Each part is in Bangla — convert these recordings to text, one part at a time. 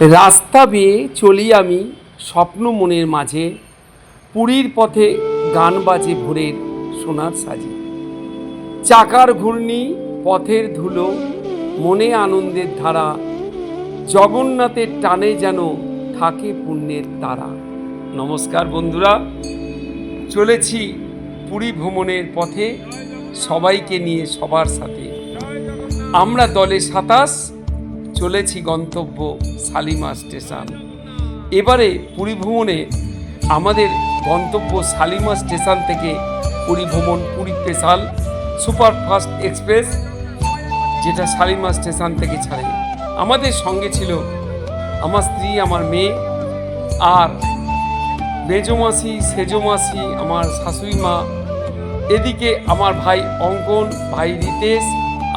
রাস্তা বেয়ে চলি আমি স্বপ্ন মনের মাঝে, পুরীর পথে গান বাজে ভোরের সোনার সাজে। চাকার ঘূর্ণি, পথের ধুলো, মনে আনন্দের ধারা, জগন্নাথের টানে যেন থাকে পুণ্যের তারা। নমস্কার বন্ধুরা, চলেছি পুরী ভ্রমণের পথে, সবাইকে নিয়ে সবার সাথে। আমরা দলে সাতাশ চলেছি গন্তব্য শালিমা স্টেশন। এবারে পুরী ভ্রমণে আমাদের গন্তব্য শালিমা স্টেশন থেকে পুরী ভ্রমণ পুরী স্পেশাল সুপারফাস্ট এক্সপ্রেস, যেটা শালিমা স্টেশন থেকে ছাড়ে। আমাদের সঙ্গে ছিল আমার স্ত্রী, আমার মেয়ে আর মেজমাসি, সেজমাসি, আমার শাশুড়ি মা। এদিকে আমার ভাই অঙ্কন, ভাই রিতেশ,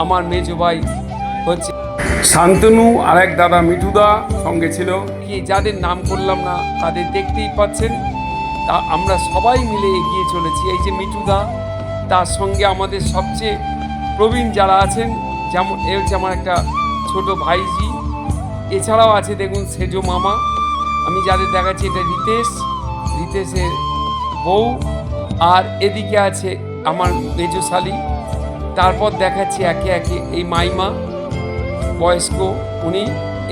আমার মেজো ভাই হচ্ছে শান্তনু আর এক দাদা মিঠুদা সঙ্গে ছিল। কি যাদের নাম করলাম না, তাদের দেখতেই পাচ্ছেন? তা আমরা সবাই মিলে এগিয়ে চলেছি। এই যে মিঠুদা, তার সঙ্গে আমাদের সবচেয়ে প্রবীণ যারা আছেন, যেমন এ হচ্ছে আমার একটা ছোট ভাইজি। এছাড়াও আছে দেখুন সেজো মামা। আমি যাদের দেখাচ্ছি, এটা রিতেশ। রিতেশের বউ। আর এদিকে আছে আমার মেজশালী তারপর দেখাচ্ছি একে একে এই মাইমা। বয়স্ক, উনি,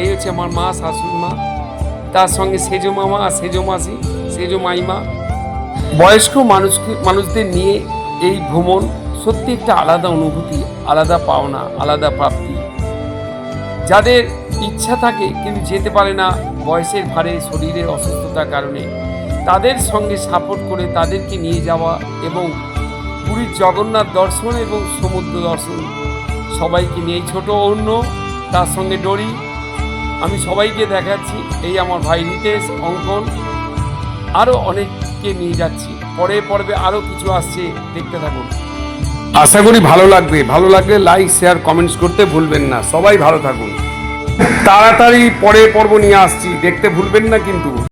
এই হচ্ছে আমার মা, শাশুড়ি মা। তার সঙ্গে সেজো মামা আর সেজো মাসি, সেজো মাইমা। বয়স্ক মানুষকে, মানুষদের নিয়ে এই ভ্রমণ সত্যি একটা আলাদা অনুভূতি, আলাদা পাওনা, আলাদা প্রাপ্তি। যাদের ইচ্ছা থাকে, কিন্তু যেতে পারে না বয়সের ভারে শরীরের অসুস্থতার কারণে, তাদের সঙ্গে সাপোর্ট করে তাদেরকে নিয়ে যাওয়া এবং পুরীর জগন্নাথ দর্শন এবং সমুদ্র দর্শন সবাইকে নিয়ে ছোট অন্য তার সঙ্গে ডরি। আমি সবাইকে দেখাচ্ছি। এই আমার ভাই নিতেশ, অঙ্কন। আরও অনেককে নিয়ে যাচ্ছি। পরে পর্বে আরও কিছু আসছে, দেখতে থাকুন। আশা করি ভালো লাগবে। ভালো লাগলে লাইক শেয়ার কমেন্টস করতে ভুলবেন না। সবাই ভালো থাকুন। তাড়াতাড়ি পরে পর্ব নিয়ে আসছি। দেখতে ভুলবেন না কিন্তু।